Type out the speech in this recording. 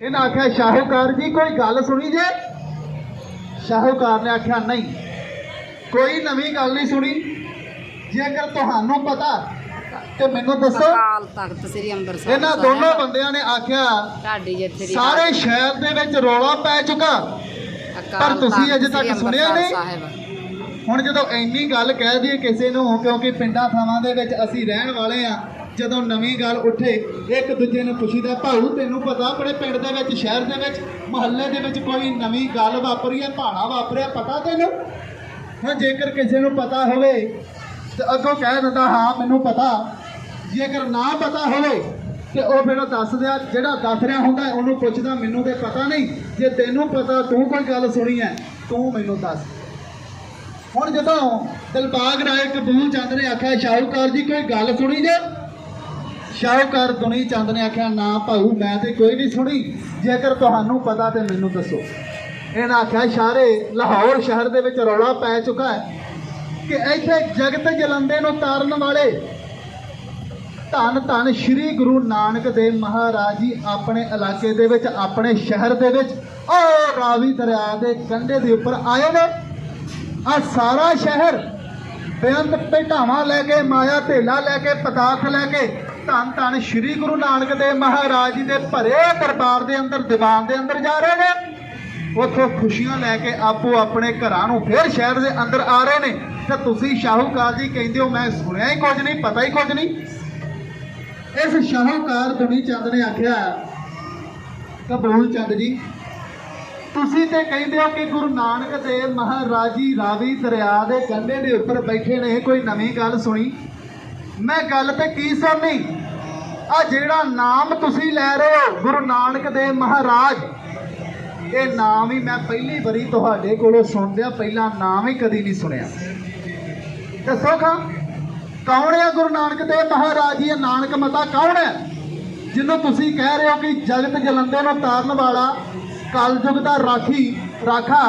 ਇਹਨਾਂ ਆਖਿਆ ਸ਼ਾਹੂਕਾਰ ਜੀ ਕੋਈ ਗੱਲ ਸੁਣੀ ਜੇ? ਸ਼ਾਹੂਕਾਰ ਨੇ ਆਖਿਆ ਨਹੀਂ ਕੋਈ ਨਵੀਂ ਗੱਲ ਨਹੀਂ ਸੁਣੀ। ਜੇਕਰ ਤੁਹਾਨੂੰ ਪਤਾ ਤੇ ਮੈਨੂੰ ਦੱਸੋ। ਅਕਾਲ ਤਖਤ ਸ੍ਰੀ ਅੰਮ੍ਰਿਤਸਰ ਇਹਨਾਂ ਦੋਨੋਂ ਬੰਦਿਆਂ ਨੇ ਆਖਿਆ ਢਾਡੀ ਜਿੱਥੇ ਦੀ ਸਾਰੇ ਸ਼ਹਿਰ ਦੇ ਵਿੱਚ ਰੌਲਾ ਪੈ ਚੁੱਕਾ। ਪਰ ਤੁਸੀਂ ਅਜੇ ਤੱਕ ਸੁਣਿਆ ਨਹੀਂ? ਹੁਣ ਜਦੋਂ ਇੰਨੀ ਗੱਲ ਕਹਿ ਦਈਏ ਕਿਸੇ ਨੂੰ ਕਿਉਂਕਿ ਪਿੰਡਾਂ ਥਾਵਾਂ ਦੇ ਵਿੱਚ ਅਸੀਂ ਰਹਿਣ ਵਾਲੇ ਆ ਜਦੋਂ ਨਵੀਂ ਗੱਲ ਉੱਠੇ, ਇੱਕ ਦੂਜੇ ਨੂੰ ਪੁੱਛੀਦਾ ਭਾਊ ਤੈਨੂੰ ਪਤਾ ਆਪਣੇ ਪਿੰਡ ਦੇ ਵਿੱਚ, ਸ਼ਹਿਰ ਦੇ ਵਿੱਚ, ਮੁਹੱਲੇ ਦੇ ਵਿੱਚ ਕੋਈ ਨਵੀਂ ਗੱਲ ਵਾਪਰੀ ਹੈ ਭਾਣਾ ਵਾਪਰਿਆ, ਪਤਾ ਤੈਨੂੰ? ਹਾਂ, ਜੇਕਰ ਕਿਸੇ ਨੂੰ ਪਤਾ ਹੋਵੇ, ਤੇ ਅੱਗੋਂ ਕਹਿ ਦਿੰਦਾ, ਹਾਂ, ਮੈਨੂੰ ਪਤਾ। ਜੇਕਰ ਨਾ ਪਤਾ ਹੋਵੇ, ਤੇ ਉਹ ਫਿਰ ਦੱਸ ਦਿਆ, ਜਿਹੜਾ ਦੱਸ ਰਿਹਾ ਹੁੰਦਾ, ਉਹਨੂੰ ਪੁੱਛਦਾ, ਮੈਨੂੰ ਤੇ ਪਤਾ ਨਹੀਂ। ਜੇ ਤੈਨੂੰ ਪਤਾ, ਤੂੰ ਕੋਈ ਗੱਲ ਸੁਣੀ ਹੈ ਤੂੰ ਮੈਨੂੰ ਦੱਸ। ਹੁਣ ਜਦੋਂ ਦਿਲਬਾਗ ਰਾਏ ਕਬੂਲ ਚੰਦ ਨੇ ਆਖਿਆ, ਸ਼ਾਹੂਕਾਰ ਜੀ, ਕੋਈ ਗੱਲ ਸੁਣੀ ਜੇ? ਸ਼ਾਹੂਕਾਰ ਦੁਨੀ ਚੰਦ ਨੇ ਆਖਿਆ, ਨਾ ਭਾਊ, ਮੈਂ ਤੇ ਕੋਈ ਨਹੀਂ ਸੁਣੀ। ਜੇਕਰ ਤੁਹਾਨੂੰ ਪਤਾ ਤੇ ਮੈਨੂੰ ਦੱਸੋ। ਇਹਨਾਂ ਆਖਿਆ ਸਾਰੇ ਲਾਹੌਰ ਸ਼ਹਿਰ ਦੇ ਵਿੱਚ ਰੌਲਾ ਪੈ ਚੁੱਕਾ ਹੈ ਕਿ ਇੱਥੇ ਜਗਤ ਜਲੰਦੇ ਨੂੰ ਤਾਰਨ ਵਾਲੇ ਧੰਨ ਧੰਨ ਸ੍ਰੀ ਗੁਰੂ ਨਾਨਕ ਦੇਵ ਮਹਾਰਾਜ ਜੀ ਆਪਣੇ ਇਲਾਕੇ ਦੇ ਵਿੱਚ, ਆਪਣੇ ਸ਼ਹਿਰ ਦੇ ਵਿੱਚ ਉਹ ਰਾਵੀ ਦਰਿਆ ਦੇ ਕੰਢੇ ਦੇ ਉੱਪਰ ਆਏ ਨੇ। ਆ ਸਾਰਾ ਸ਼ਹਿਰ ਬੇਅੰਤ ਭੇਟਾਵਾਂ ਲੈ ਕੇ, ਮਾਇਆ ਢੇਲਾ ਲੈ ਕੇ ਪਦਾਰਥ ਲੈ ਕੇ ਧੰਨ ਧੰਨ ਸ੍ਰੀ ਗੁਰੂ ਨਾਨਕ ਦੇਵ ਮਹਾਰਾਜ ਜੀ ਦੇ ਭਰੇ ਦਰਬਾਰ ਦੇ ਅੰਦਰ, ਦੀਵਾਨ ਦੇ ਅੰਦਰ ਜਾ ਰਹੇ ਨੇ। ਉੱਥੋਂ ਖੁਸ਼ੀਆਂ ਲੈ ਕੇ ਆਪੋ ਆਪਣੇ ਘਰਾਂ ਨੂੰ ਫਿਰ ਸ਼ਹਿਰ ਦੇ ਅੰਦਰ ਆ ਰਹੇ ਨੇ। ਤਾਂ ਤੁਸੀਂ ਸ਼ਾਹੂਕਾਰ ਜੀ ਕਹਿੰਦੇ ਹੋ, ਮੈਂ ਸੁਣਿਆ ਹੀ ਕੁਝ ਨਹੀਂ, ਪਤਾ ਹੀ ਕੁਝ ਨਹੀਂ। ਇਸ ਸ਼ਾਹੂਕਾਰ ਦੁਨੀ ਚੰਦ ਨੇ ਆਖਿਆ, ਕਬੂਲ ਚੰਦ ਜੀ, ਤੁਸੀਂ ਤੇ ਕਹਿੰਦੇ ਹੋ ਕਿ ਗੁਰੂ ਨਾਨਕ ਦੇਵ ਮਹਾਰਾਜ ਜੀ ਰਾਵੀ ਦਰਿਆ ਦੇ ਕੰਢੇ ਦੇ ਉੱਪਰ ਬੈਠੇ ਨੇ ਕੋਈ ਨਵੀਂ ਗੱਲ ਸੁਣੀ? ਮੈਂ ਗੱਲ ਤੇ ਕੀ ਸੁਣਨੀ? ਆ ਜਿਹੜਾ ਨਾਮ ਤੁਸੀਂ ਲੈ ਰਹੇ ਹੋ, ਗੁਰੂ ਨਾਨਕ ਦੇਵ ਮਹਾਰਾਜ, ਇਹ ਨਾਮ ਹੀ ਮੈਂ ਪਹਿਲੀ ਵਾਰੀ ਤੁਹਾਡੇ ਕੋਲੋਂ ਸੁਣਦਿਆ ਪਹਿਲਾਂ ਨਾਮ ਹੀ ਕਦੀ ਨਹੀਂ ਸੁਣਿਆ। ਦੱਸੋ ਖਾਂ, ਕੌਣ ਹੈ ਗੁਰੂ ਨਾਨਕ ਦੇਵ ਮਹਾਰਾਜ? ਜੀ ਨਾਨਕ ਮਤਾ ਕੌਣ ਹੈ? ਜਿਹਨੂੰ ਤੁਸੀਂ ਕਹਿ ਰਹੇ ਹੋ ਕਿ ਜਗਤ ਜਲੰਦੇ ਨੂੰ ਤਾਰਨ ਵਾਲਾ, ਕਲਯੁਗ ਦਾ ਰਾਖੀ, ਰਾਖਾ